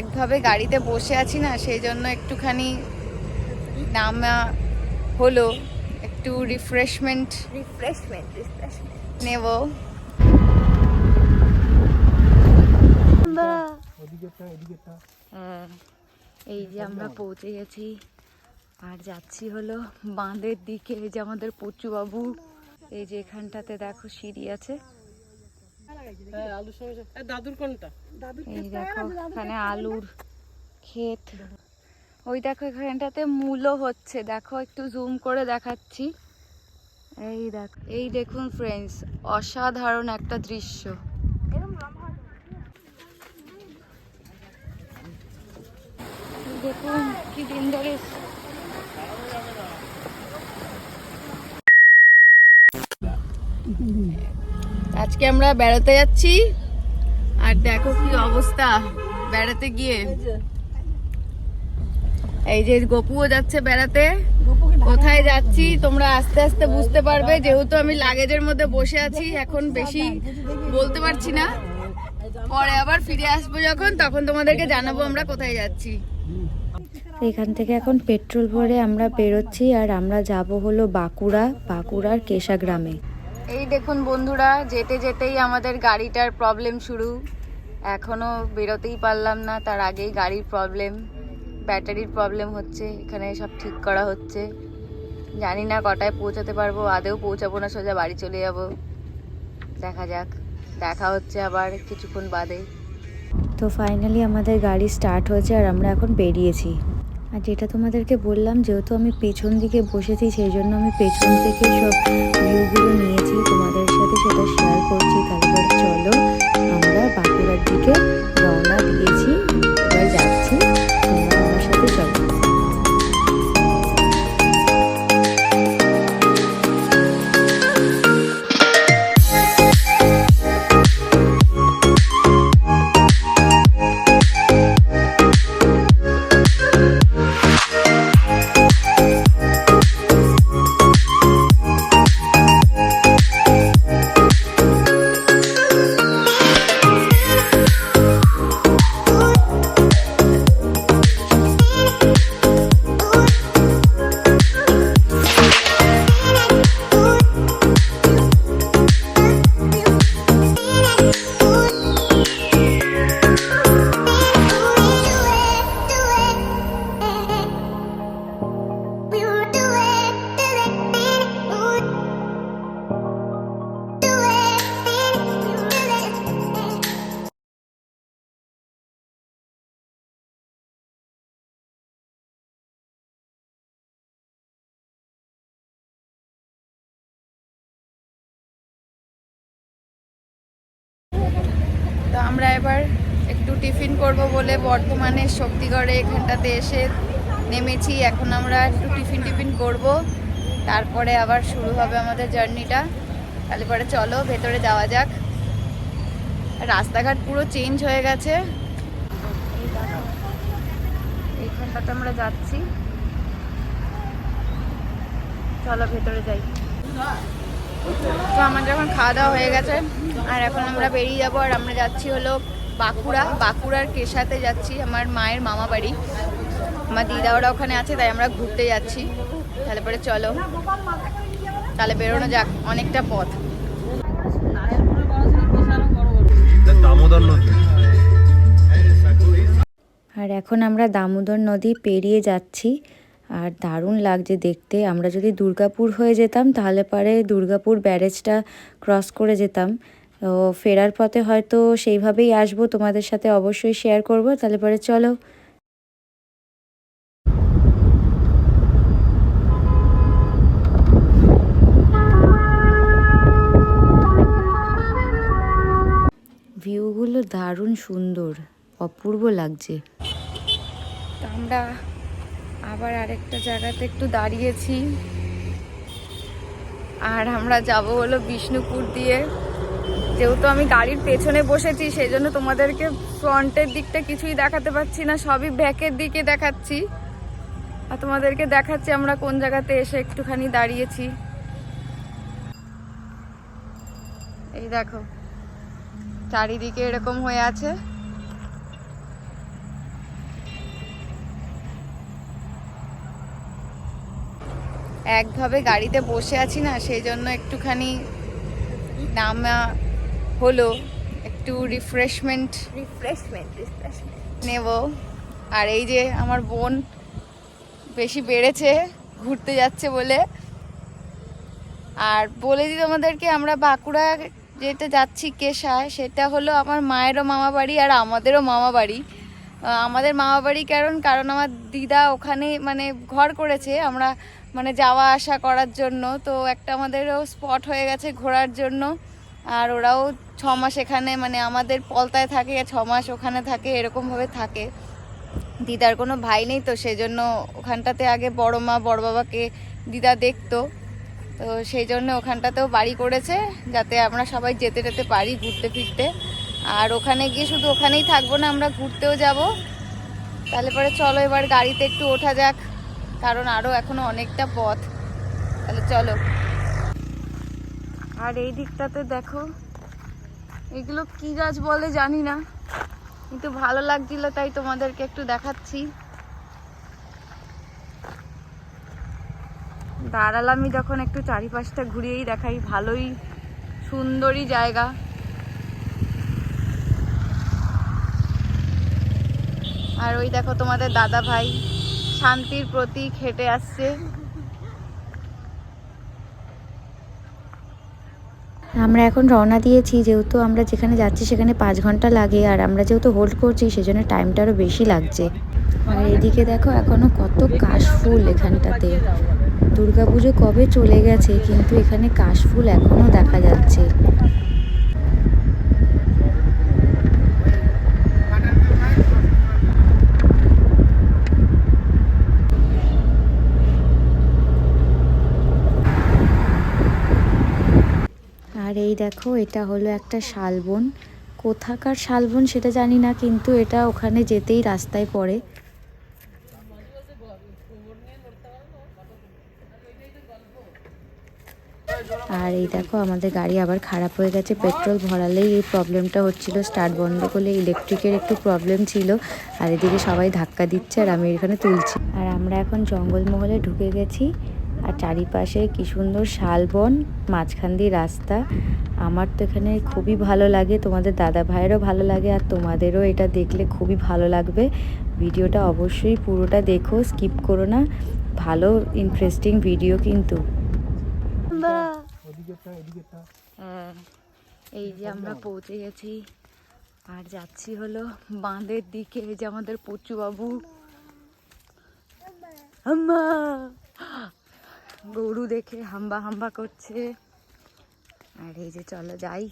একভাবে গাড়িতে বসে আছি না সেই জন্য একটুখানি নামা হলো একটু রিফ্রেশমেন্ট রিফ্রেশমেন্ট নেব। হ্যাঁ, এই যে আমরা পৌঁছে গেছি। আর যাচ্ছি হলো বাঁধের দিকে এই যে আমাদের পচুবাবু এই যে এখানটাতে দেখো সিঁড়ি আছে। দাদুর কোনটা? এই দেখো এখানে আলুর ক্ষেত। ওই দেখো এখানটাতে মূলো হচ্ছে। দেখো একটু জুম করে দেখাচ্ছি। এই দেখো এই দেখুন ফ্রেন্ডস অসাধারণ একটা দৃশ্য। দেখুন কি দিন ধরে আজকে আমরা বেড়াতে যাচ্ছি। আর দেখো কি অবস্থা বেড়াতে গিয়ে। এই যে। গপুও যাচ্ছে বেড়াতে। কোথায় যাচ্ছি তোমরা আস্তে আস্তে বুঝতে পারবে। যেহেতু আমি লাগেজের মধ্যে বসে আছি এখন বেশি বলতে পারছি না। পরে আবার ফিরে আসব যখন তখন তোমাদেরকে জানাব আমরা কোথায় যাচ্ছি। এখান থেকে এখন পেট্রোল ভরে আমরা বেরোচ্ছি আর আমরা যাব হলো বাঁকুড়া বাঁকুড়ার কেশা গ্রামে এই দেখুন বন্ধুরা, যেতে যেতেই আমাদের গাড়িটার প্রবলেম শুরু। এখনও বেরোতেই পারলাম না, তার আগেই গাড়ির প্রবলেম ব্যাটারির প্রবলেম হচ্ছে, এখানে সব ঠিক করা হচ্ছে। জানি না কটায় পৌঁছাতে পারব, আদেও পৌঁছাবো না, সোজা বাড়ি চলে যাব। দেখা যাক, দেখা হচ্ছে আবার কিছুক্ষণ বাদে। তো ফাইনালি আমাদের গাড়ি স্টার্ট হয়েছে, আর আমরা এখন বেরিয়েছি। আর যেটা তোমাদেরকে বললাম, যেহেতু আমি পেছন দিকে বসেছি, সেই জন্য আমি পেছন থেকে সব ভিউগুলো নিয়েছি। তোমাদের সাথে সেটা শেয়ার করছি। তারপর চলো আমরা বাঁকুড়ার দিকে বর্ধমানের শক্তিগড়ে এখানটাতে এসে নেমেছি। এখন আমরা একটু টিফিন টিফিন করব। তারপরে আবার শুরু হবে আমাদের জার্নিটা। তাহলে পরে চলো, ভেতরে যাওয়া যাক। রাস্তাঘাট পুরো চেঞ্জ হয়ে গেছে। এই এইখানটাতে আমরা যাচ্ছি। চলো, ভেতরে যাই। তো আমার যখন খাওয়া দাওয়া হয়ে গেছে, আর এখন আমরা বেরিয়ে যাব, আর আমরা যাচ্ছি হলো বাঁকুড়া বাঁকুড়ার কেশাতে যাচ্ছি আমার মায়ের মামা বাড়ি। আমার দিদা ওরা ওখানে আছে তাই আমরা ঘুরতে যাচ্ছি। তাহলে পরে চলো। তাহলে বেরোনো যাক অনেকটা পথ। দামোদর নদী। আর এখন আমরা দামোদর নদী পেরিয়ে যাচ্ছি। আর দারুণ লাগছে দেখতে। আমরা যদি দুর্গাপুর হয়ে যেতাম তাহলে পরে দুর্গাপুর ব্যারেজটা ক্রস করে যেতাম। তো ফেরার পথে হয়তো সেইভাবেই আসব, তোমাদের সাথে অবশ্যই শেয়ার করব। তাহলে পরে চলো। ভিউগুলো দারুণ সুন্দর, অপূর্ব লাগছে। আমরা আবার আরেকটা জায়গাতে একটু দাঁড়িয়েছি। আর আমরা যাব হলো বিষ্ণুপুর দিয়ে। যেহেতু আমি গাড়ির পেছনে বসেছি সেই জন্য তোমাদেরকে ফ্রন্টের দিকটা কিছুই দেখাতে পাচ্ছি না, সবই ব্যাকের দিকে দেখাচ্ছি। আর তোমাদেরকে দেখাচ্ছি আমরা কোন জায়গাতে এসে একটুখানি দাঁড়িয়েছি। এই দেখো, চারিদিকে এরকম হয়ে আছে। একভাবে গাড়িতে বসে আছি না সেই জন্য একটুখানি নামা হলো একটু রিফ্রেশমেন্ট রিফ্রেশমেন্ট রিফ্রেশমেন্ট নেব। আর এই যে আমার বোন বেশি বেড়েছে ঘুরতে যাচ্ছে বলে। আর বলে দিই তোমাদেরকে আমরা বাঁকুড়া যেটা যাচ্ছি কেশায় সেটা হলো আমার মায়েরও মামা বাড়ি আর আমাদেরও মামা বাড়ি। আমাদের মামা বাড়ি কারণ কারণ আমার দিদা ওখানে মানে ঘর করেছে আমরা মানে যাওয়া আসা করার জন্য। তো একটা আমাদেরও স্পট হয়ে গেছে ঘোরার জন্য। আর ওরাও ছ মাস এখানে মানে আমাদের পলতায় থাকে ছ মাস ওখানে থাকে, এরকমভাবে থাকে। দিদার কোনো ভাই নেই তো, সেজন্য ওখানটাতে আগে বড় মা, বড় বাবাকে দিদা দেখতো। তো সেই জন্য ওখানটাতেও বাড়ি করেছে, যাতে আমরা সবাই যেতে যেতে পারি ঘুরতে ফিরতে। আর ওখানে গিয়ে শুধু ওখানেই থাকব না, আমরা ঘুরতেও যাব। তাহলে পরে চলো এবার গাড়িতে একটু ওঠা যাক, কারণ আরও এখনও অনেকটা পথ। তাহলে চলো। আর এই দিকটাতে দেখো, এগুলো কি গাছ বলে জানি না, কিন্তু ভালো লাগছিল, তাই তোমাদেরকে একটু দেখাচ্ছি। দাঁড়ালামই যখন একটু চারিপাশটা ঘুরিয়েই দেখাই, ভালোই সুন্দরই জায়গা। আর ওই দেখো তোমাদের দাদা ভাই শান্তির প্রতীক হেঁটে আসছে। আমরা এখন রওনা দিয়েছি, যেহেতু আমরা যেখানে যাচ্ছি সেখানে পাঁচ ঘণ্টা লাগে আর আমরা যেহেতু হোল্ড করছি সেজন্য টাইমটা আরও বেশি লাগছে। আর এদিকে দেখো এখনও কত কাশফুল এখানটাতে। দুর্গাপুজো কবে চলে গেছে, কিন্তু এখানে কাশফুল এখনও দেখা যাচ্ছে আর এই দেখো, এটা হলো একটা শালবন। কোথাকার শালবন সেটা জানি না, কিন্তু এটা ওখানে যেতেই রাস্তায় পড়ে। আর এই দেখো, আমাদের গাড়ি আবার খারাপ হয়ে গেছে। পেট্রোল ভরালেই এই প্রবলেমটা হচ্ছিল, স্টার্ট বন্ধ করলে ইলেকট্রিকের একটু প্রবলেম ছিল। আর এদিকে সবাই ধাক্কা দিচ্ছে আর আমি এখানে তুলছি। আর আমরা এখন জঙ্গলমহলে ঢুকে গেছি। আর চারিপাশে কি সুন্দর শালবন, মাঝখান দিয়ে রাস্তা। আমার তো এখানে খুবই ভালো লাগে, তোমাদের দাদা ভাইয়েরও ভালো লাগে আর তোমাদেরও এটা দেখলে খুবই ভালো লাগবে। ভিডিওটা অবশ্যই পুরোটা দেখো, স্কিপ করো না, ভালো ইন্টারেস্টিং ভিডিও কিন্তু। হ্যাঁ এই যে আমরা পৌঁছে গেছি, আর যাচ্ছি হলো বাঁধের দিকে, এই যে আমাদের পচু বাবু হাম্বা গরু দেখে হাম্বা হাম্বা করছে। আর এই যে চলো যাই।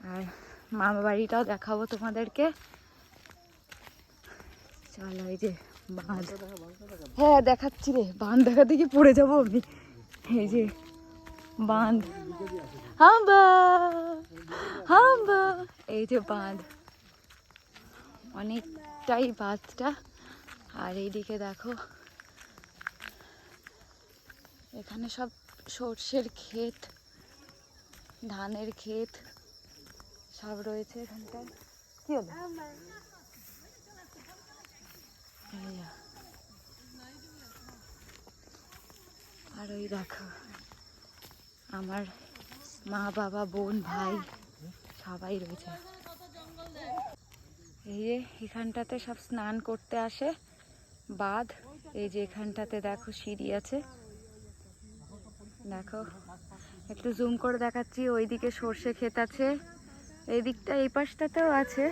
আর মামা বাড়িটাও দেখাবো তোমাদেরকে। চলো এই যে বাঁধ হ্যাঁ দেখাচ্ছি রে। বাঁধ দেখাতে কি পড়ে যাব আমি। এই যে বাঁধ। হাম্বা! হাম্বা! এই যে বাঁধ। অনেকটাই বাঁধটা। আর এইদিকে দেখো এখানে সব সর্ষের ক্ষেত, ধানের ক্ষেত সব রয়েছে এখানটায়। কি হলো। আর ওই দেখো, আমার মা, বাবা, বোন, ভাই সবাই রয়েছে। এই যে এখানটাতে সব স্নান করতে আসে বাঁধ। এই যে এখানটাতে দেখো সিঁড়ি আছে। দেখো, একটু জুম করে দেখাচ্ছি, ওইদিকে সর্ষে ক্ষেত আছে। এই দিকটা, এই পাশটাতেও আছে।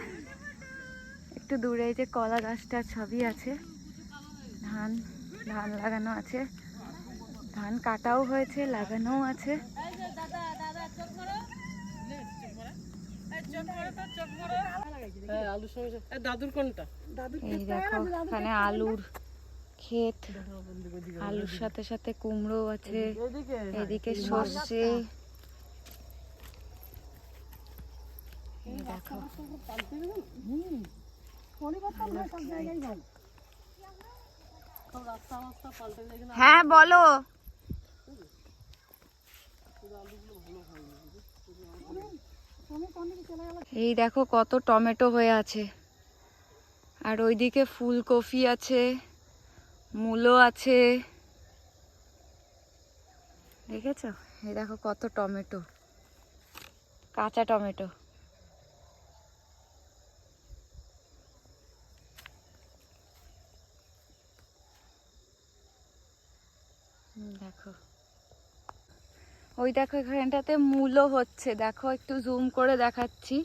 একটু দূরে এই যে কলা গাছটা সবই আছে। ধান ধান লাগানো আছে। ধান কাটাও হয়েছে, লাগানোও আছে। এই দেখো, এখানে আলুর ক্ষেত আলুর সাথে সাথে কুমড়ো আছে এদিকে সর্ষে। দেখো। হ্যাঁ বলো। এই দেখো কত টমেটো হয়ে আছে। আর ওইদিকে ফুলকপি আছে। মূলো আছে। দেখেছ? এই দেখো কত টমেটো। কাঁচা টমেটো। দেখো। ওই দেখো এখানটাতে মূলো হচ্ছে। দেখো, একটু জুম করে দেখাচ্ছি।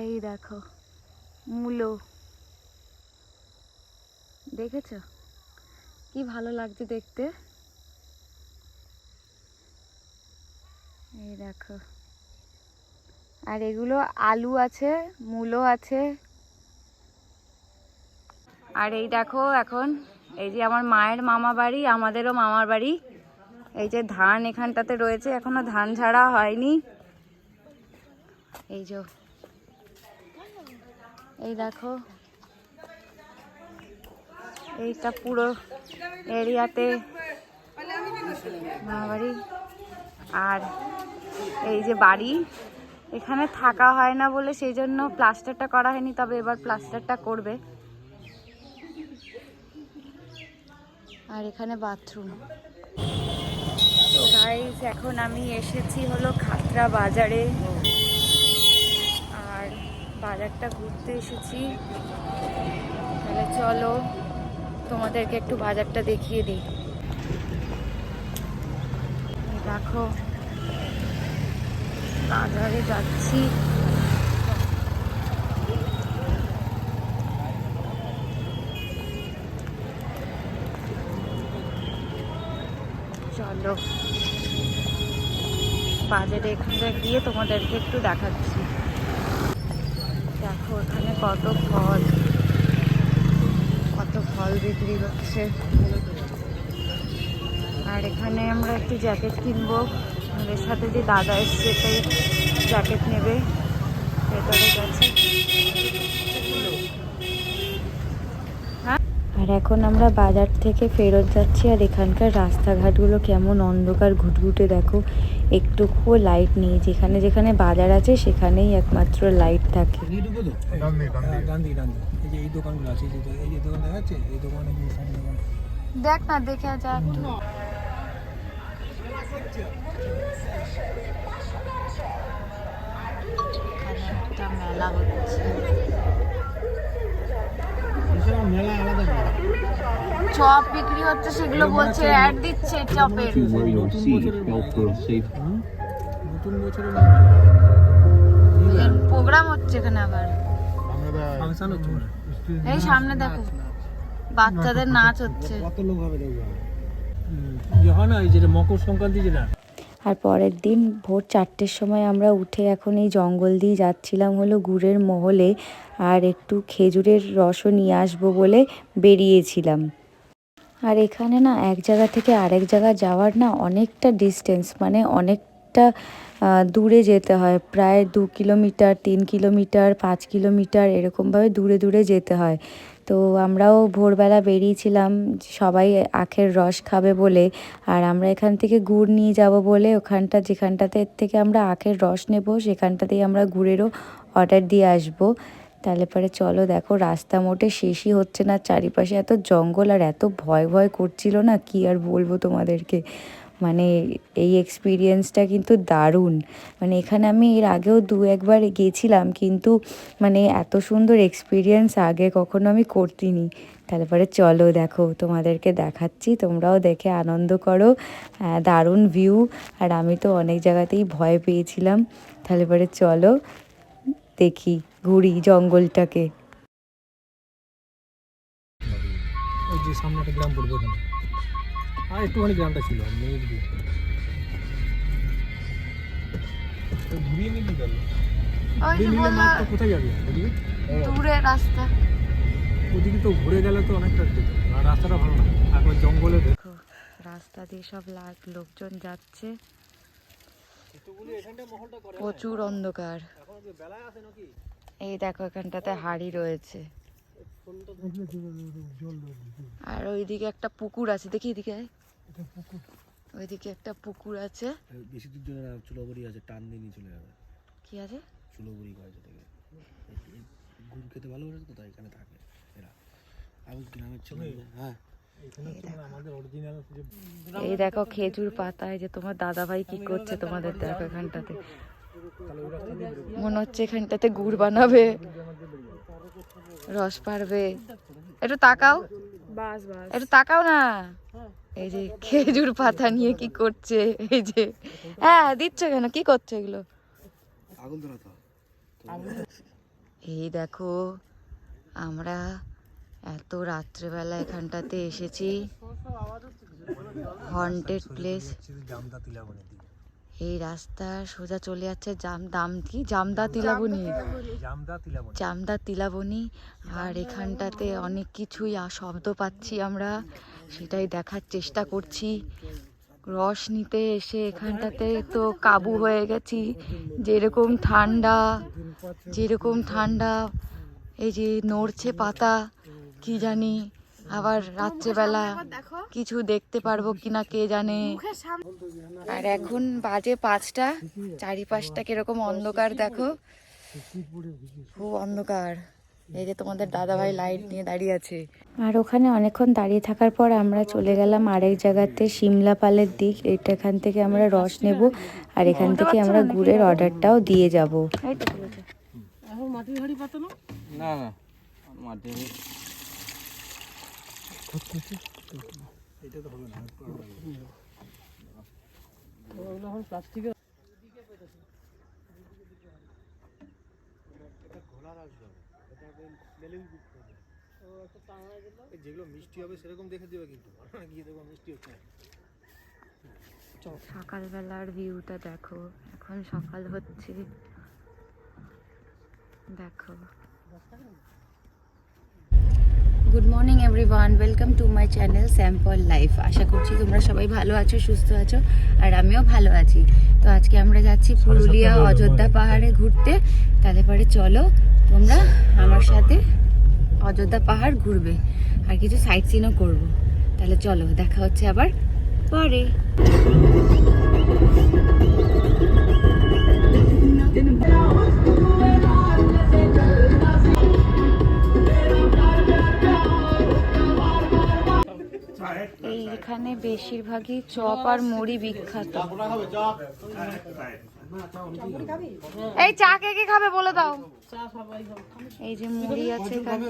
এই দেখো মূলো দেখেছ? কি ভালো লাগছে দেখতে? এই দেখো। আর এগুলো আলু আছে, মূলো আছে। আর এই দেখো এখন, এই যে আমার মায়ের মামা বাড়ি, আমাদেরও মামার বাড়ি। এই যে ধান এখানটাতে রয়েছে, এখনও ধান ঝাড়া হয়নি। এই যে। এই দেখো এইটা পুরো এরিয়াতে মামাবাড়ি। আর এই যে বাড়ি, এখানে থাকা হয় না বলে সেই জন্য প্লাস্টারটা করা হয়নি, তবে এবার প্লাস্টারটা করবে। আর এখানে বাথরুম। তো গাইস এখন আমি এসেছি হলো খাতরা বাজারে। আর বাজারটা ঘুরতে এসেছি। তাহলে চলো। তোমাদেরকে একটু বাজারটা দেখিয়ে দিই। দেখো, বাজারে যাচ্ছি। চলো, বাজারে এখানে গিয়ে তোমাদেরকে একটু দেখাচ্ছি। দেখো, এখানে কত ফল। কত ফল বিক্রি হচ্ছে। আর এখানে আমরা একটি জ্যাকেট কিনবো। আমাদের সাথে যে দাদা এসছে তাই জ্যাকেট নেবে। আর এখন আমরা বাজার থেকে ফেরত যাচ্ছি আর এখানকার রাস্তাঘাটগুলো কেমন অন্ধকার ঘুটঘুটে দেখো। একটুকুও লাইট নেই। যেখানে যেখানে বাজার আছে সেখানেই একমাত্র লাইট থাকে। যে এই দোকানগুলো আছে এই যে এই যে দোকান দেখা যাচ্ছে এই দোকানে দোকান দেখ না দেখে যা। একটু একটা মেলা হচ্ছে চপ বিক্রি হচ্ছে সেগুলো বলছে অ্যাড দিচ্ছে চপের। নতুন বছরের প্রোগ্রাম হচ্ছে এখানে আবার। ফাংশন হচ্ছে। এই সামনে দেখো বাচ্চাদের নাচ হচ্ছে। কত লোক হবে ইয়ে না এই যেটা মকর সংক্রান্তি যেটা আর পরের দিন ভোর চারটের সময় আমরা উঠে এখন এই জঙ্গল দিয়ে যাচ্ছিলাম হলো গুড়ের মহলে আর একটু খেজুরের রসও নিয়ে আসব বলে বেরিয়েছিলাম। আর এখানে না এক জায়গা থেকে আরেক জায়গা যাওয়ার না অনেকটা ডিস্টেন্স মানে অনেকটা দূরে যেতে হয়। প্রায় দু কিলোমিটার, তিন কিলোমিটার, পাঁচ কিলোমিটার এরকমভাবে দূরে দূরে যেতে হয়। তো আমরাও ভোরবেলা বেরিয়েছিলাম, সবাই আখের রস খাবে বলে, আর আমরা এখান থেকে গুড় নিয়ে যাব বলে ওখানটা, যেখানটাতে থেকে আমরা আখের রস নেব, সেখানটাতেই আমরা গুড়েরও অর্ডার দিয়ে আসব। তাহলে পরে চলো দেখো, রাস্তা মোটে শেষই হচ্ছে না, চারিপাশে এত জঙ্গল আর এত ভয় ভয় করছিল না, কি আর বলব তোমাদেরকে? মানে এই এক্সপিরিয়েন্সটা কিন্তু দারুণ। মানে এখানে আমি এর আগেও দু একবার গেছিলাম, কিন্তু মানে এত সুন্দর এক্সপিরিয়েন্স আগে কখনো আমি করতিনি। তাহলে পরে চলো দেখো, তোমাদেরকে দেখাচ্ছি, তোমরাও দেখে আনন্দ করো দারুণ ভিউ আর আমি তো অনেক জায়গাতেই ভয় পেয়েছিলাম। তাহলে পরে চলো, দেখি ঘুরি জঙ্গলটাকে। সামনে একটা গ্রাম পড়বে আর একটুখানি গ্রামটা ছিল ঘুরিয়ে নিবি কোথায় যাবি দূরে রাস্তা ওদিকে তো ঘুরে গেলে তো অনেকটা আর রাস্তাটা ভালো না জঙ্গলে দেখো রাস্তা দিয়ে সব লোকজন যাচ্ছে প্রচুর অন্ধকার এই দেখো এখানটাতে হাড়ি রয়েছে আর ওইদিকে একটা পুকুর আছে দেখি এদিকে? ওইদিকে একটা পুকুর আছে। বেশি দূর যাবে না চুলোবুড়ি আছে টান দিয়ে নিয়ে চলে যাবে। কি আছে? চুলোবুড়ি করে যেটাকে গুড় খেতে ভালোবাসে তো তাই এখানে থাকে। এরা আমি গ্রামের ছেলে? হ্যাঁ। এই দেখো খেজুর পাতায় যে তোমার দাদা ভাই কি করছে তোমাদের দেখো এখানটাতে। মনে হচ্ছে এখানটাতে গুড় বানাবে রস পারবে একটু তাকাও। বাস বাস। একটু তাকাও না। এই যে খেজুর পাতা নিয়ে কি করছে এই যে। হ্যাঁ দিচ্ছ কেন? কি করছ এগুলো? এই দেখো আমরা এত রাত্রেবেলা এখানটাতে এসেছি। হন্টেড প্লেস এই রাস্তা সোজা চলে যাচ্ছে জাম দাম কি? জামদা তিলাবনি। জামদা তিলাবনে। আর এখানটাতে অনেক কিছুই শব্দ পাচ্ছি আমরা। সেটাই দেখার চেষ্টা করছি। রস নিতে এসে এখানটাতে তো কাবু হয়ে গেছি। যেরকম ঠান্ডা যেরকম ঠান্ডা এই যে নড়ছে পাতা কি জানি। আবার রাত্রেবেলা কিছু দেখতে পারব কিনা কে জানে। আর এখন বাজে পাঁচটা চারিপাশটা কীরকম অন্ধকার দেখো। খুব অন্ধকার। এই যে তোমাদের দাদাভাই লাইট নিয়ে দাঁড়িয়ে আছে। আর ওখানে অনেকক্ষণ দাঁড়িয়ে থাকার পর আমরা চলে গেলাম আরেক জায়গাতে সিমলা পালের দিক। এটা এখান থেকে আমরা রস নেব। আর এখান থেকে আমরা গুড়ের অর্ডারটাও দিয়ে যাব। এই তো না মাটি যেগুলো মিষ্টি হবে সেরকম দেখে দিবে কিন্তু গিয়ে দেখো মিষ্টি হচ্ছে। সকালবেলার ভিউটা দেখো এখন সকাল হচ্ছে দেখো morning everyone welcome to my channel sample life আশা করছি তোমরা সবাই ভালো আছো সুস্থ আছো আর আমিও ভালো আছি। তো আজকে আমরা যাচ্ছি পুরুলিয়া অযোধ্যা পাহাড়ে ঘুরতে। তাহলে পরে চলো তোমরা আমার সাথে অযোধ্যা পাহাড় ঘুরবে। আর কিছু সাইট সিনও করব। তাহলে চলো দেখা হচ্ছে আবার পরে। এইখানে বেশিরভাগই চপ আর মুড়ি বিখ্যাত। এই চা কে কে খাবে বলে দাও। এই যে মুড়ি আছে এখানে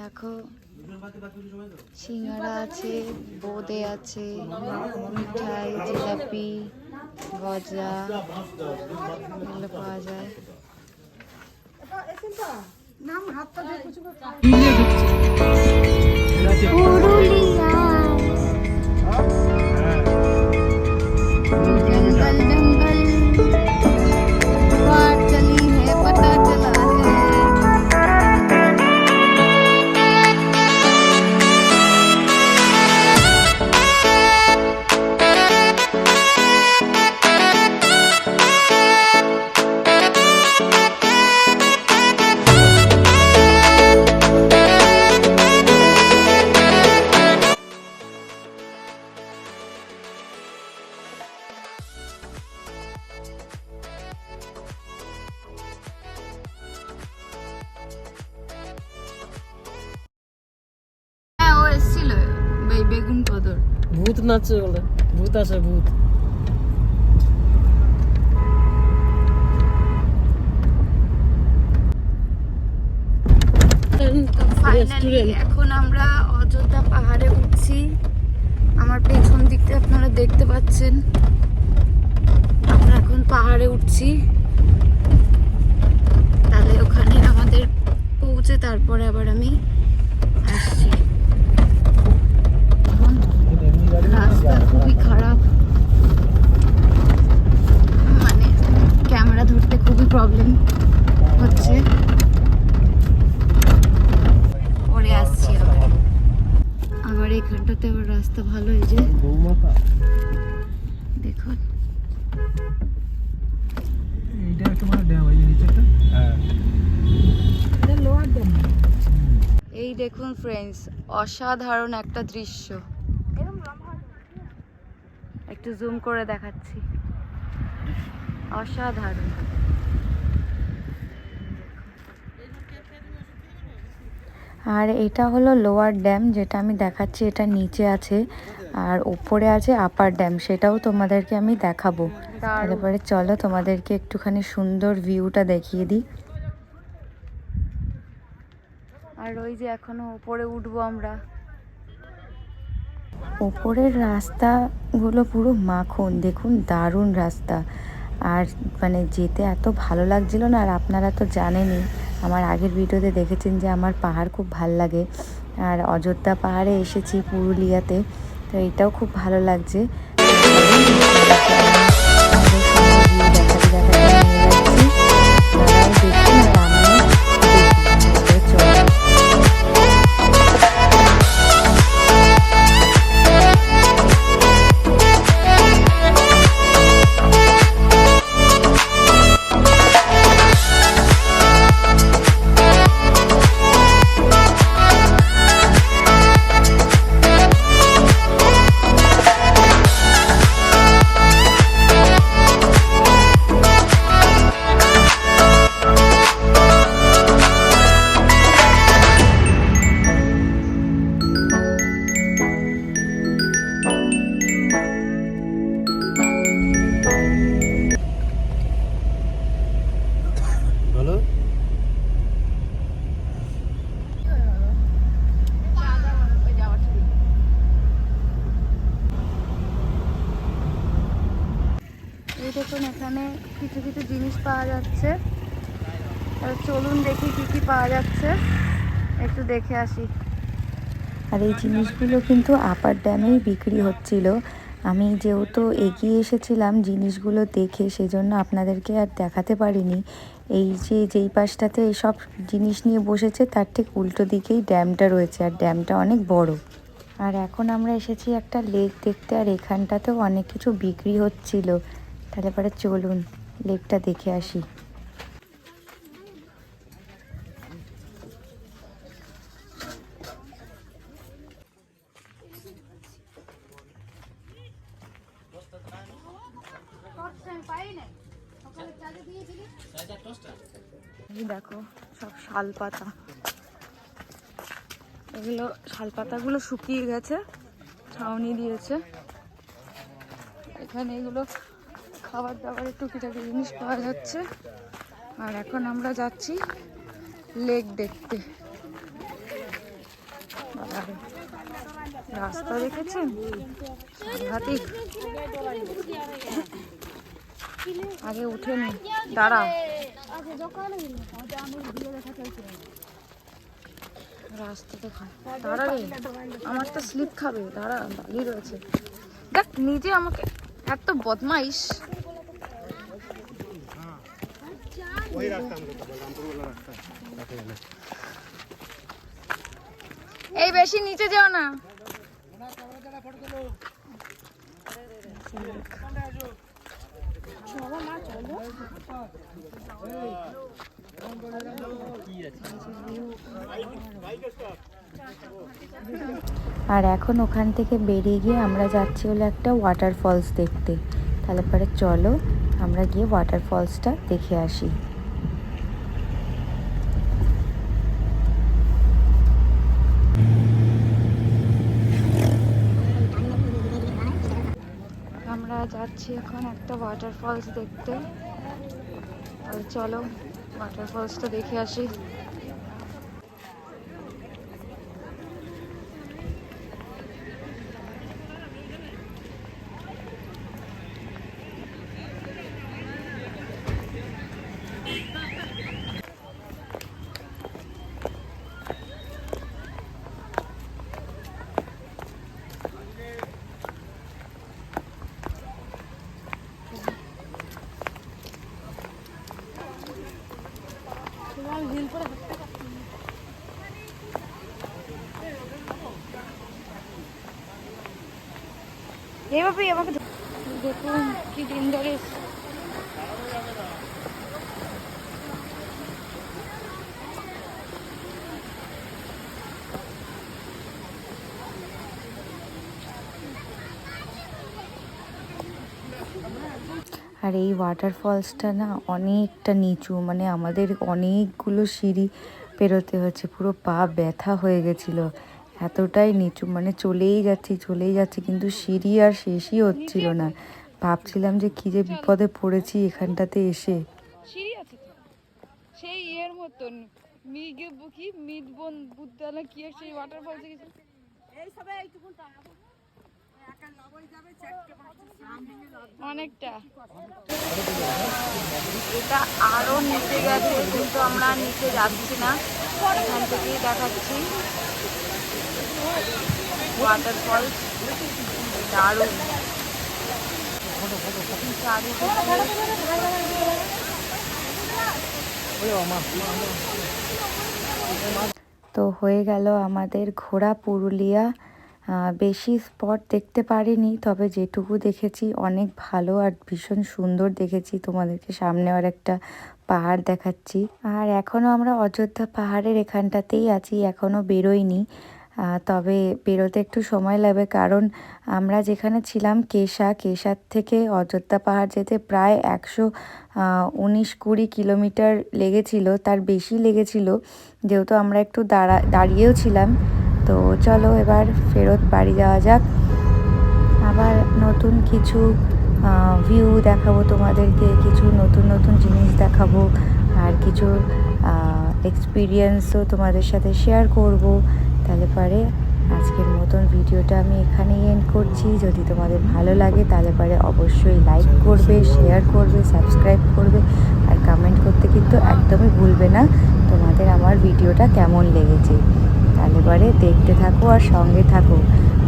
দেখো, সিঙ্গারা আছে, বোঁদে আছে, মিঠাই, জিলাপি, গজা, এগুলো পাওয়া যায়। পুরুলিয়া। হ্যাঁ। ভূত নাচছে বলে ভূত আছে ভূত এখন আমরা অযোধ্যা পাহাড়ে উঠছি আমার পেছন দিকটা আপনারা দেখতে পাচ্ছেন আমরা এখন পাহাড়ে উঠছি তাহলে ওখানে আমাদের পৌঁছে তারপরে আবার আমি আসছি এখন রাস্তা খুবই খারাপ। মানে ক্যামেরা ধরতে খুবই প্রবলেম হচ্ছে। পরে আসছি আবার। আবার এখানটাতে আবার রাস্তা ভালো এই যে। দেখুন। এইটা একটা মানে ড্যাম এই যে নিচেরটা? হ্যাঁ। এই দেখুন ফ্রেন্ডস অসাধারণ একটা দৃশ্য। একটু জুম করে দেখাচ্ছি। অসাধারণ। আর এটা হলো লোয়ার ড্যাম যেটা আমি দেখাচ্ছি এটা নিচে আছে। আর ওপরে আছে আপার ড্যাম সেটাও তোমাদেরকে আমি দেখাবো। তারপরে চলো তোমাদেরকে একটুখানি সুন্দর ভিউটা দেখিয়ে দিই। আর ওই যে এখনও উপরে উঠবো আমরা। ওপরের রাস্তাগুলো পুরো মাখন, দেখুন দারুণ রাস্তা। আর মানে যেতে এত ভালো লাগছিল না, আর আপনারা তো জানেনই, আমার আগের ভিডিওতে দেখেছেন যে আমার পাহাড় খুব ভালো লাগে। আর অযোধ্যা পাহাড়ে এসেছি পুরুলিয়াতে, তো এটাও খুব ভালো লাগছে। আসি। আর এই জিনিসগুলো কিন্তু আপার ড্যামেই বিক্রি হচ্ছিল। আমি যেহেতু এগিয়ে এসেছিলাম জিনিসগুলো দেখে, সেজন্য আপনাদেরকে আর দেখাতে পারিনি। এই যে, যেই পাশটাতে সব জিনিস নিয়ে বসেছে, তার ঠিক উল্টো দিকেই ড্যামটা রয়েছে, আর ড্যামটা অনেক বড়। আর এখন আমরা এসেছি একটা লেক দেখতে, আর এখানটাতেও অনেক কিছু বিক্রি হচ্ছিল। তাহলে পরে চলুন লেকটা দেখে আসি এই দেখো সব শাল পাতা এগুলো শাল পাতাগুলো শুকিয়ে গেছে, ছাউনি দিয়েছে। এখানে এগুলো খাবার দাবারের টুকিটাকি জিনিস পাওয়া যাচ্ছে। আর এখন আমরা যাচ্ছি লেক দেখতে। রাস্তা দেখেছেন? সাংঘাতিক। আগে উঠেনি দাঁড়া রাস্তা দেখো দাঁড়া রে। আমার তো স্লিপ খাবে। দাঁড়া দাঁড়িয়ে রয়েছে। দেখ নিজে আমাকে এত বদমাইশ। এই বেশি নিচে যাও না। আর এখন ওখান থেকে বেরিয়ে গিয়ে আমরা যাচ্ছি হলো একটা ওয়াটার ফলস দেখতে। তাহলে পরে চলো, আমরা গিয়ে ওয়াটার ফলসটা দেখে আসি আমরা যাচ্ছি এখন একটা ওয়াটার ফলস দেখতে চলো ওয়াটার তো দেখে আসি এই বাপরে আমাকে ধ- দেখুন কি ডেঞ্জারাস আর এই ওয়াটার ফলসটা না অনেকটা নিচু মানে আমাদের অনেকগুলো সিঁড়ি পেরোতে হচ্ছে, পুরো পা ব্যথা হয়ে গেছিল। এতটাই নিচু মানে চলেই যাচ্ছি চলেই যাচ্ছি, কিন্তু সিঁড়ি আর শেষই হচ্ছিল না। ভাবছিলাম যে কী যে বিপদে পড়েছি এখানটাতে এসে। সেই ইয়ের মতন মিগে কি? মিট বন বুদ্ধা না কি একটা সেই ওয়াটারফল থেকে অনেকটা। এটা আরও নিচে গেছে কিন্তু আমরা নিচে যাচ্ছি না। এখান থেকেই দেখাচ্ছি। ওয়াটারফল দারুণ। তো হয়ে গেল আমাদের ঘোরা পুরুলিয়া। বেশি স্পট দেখতে পারিনি, তবে যেটুকু দেখেছি অনেক ভালো আর ভীষণ সুন্দর দেখেছি। তোমাদেরকে সামনে আর একটা পাহাড় দেখাচ্ছি। আর এখনও আমরা অযোধ্যা পাহাড়ের এখানটাতেই আছি এখনও বেরোইনি। তবে বেরোতে একটু সময় লাগবে কারণ আমরা যেখানে ছিলাম, কেশা, কেশার থেকে অযোধ্যা পাহাড় যেতে প্রায় একশো উনিশ, কুড়ি কিলোমিটার লেগেছিল, তার বেশি লেগেছিল। যেহেতু আমরা একটু দাঁড়া, দাঁড়িয়েও ছিলাম। তো চলো এবার ফেরত বাড়ি যাওয়া যাক। আবার নতুন কিছু ভিউ দেখাবো তোমাদেরকে, কিছু নতুন নতুন জিনিস দেখাবো, আর কিছু এক্সপিরিয়েন্সও তোমাদের সাথে শেয়ার করব। তাহলে পরে আজকের মতন ভিডিওটা আমি এখানেই এন্ড করছি। যদি তোমাদের ভালো লাগে, তাহলে পরে অবশ্যই লাইক করবে শেয়ার করবে সাবস্ক্রাইব করবে আর কমেন্ট করতে কিন্তু একদমই ভুলবে না তোমাদের আমার ভিডিওটা কেমন লেগেছে। তাহলে পরে দেখতে থাকো আর সঙ্গে থাকো।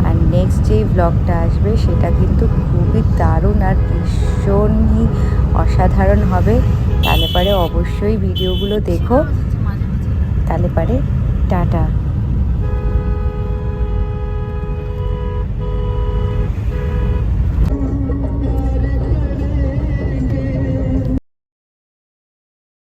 আর নেক্সট যেই ব্লগটা আসবে, সেটা কিন্তু খুবই দারুণ আর ভীষণই অসাধারণ হবে। তাহলে পরে অবশ্যই ভিডিওগুলো দেখো। তাহলে পরে টাটা।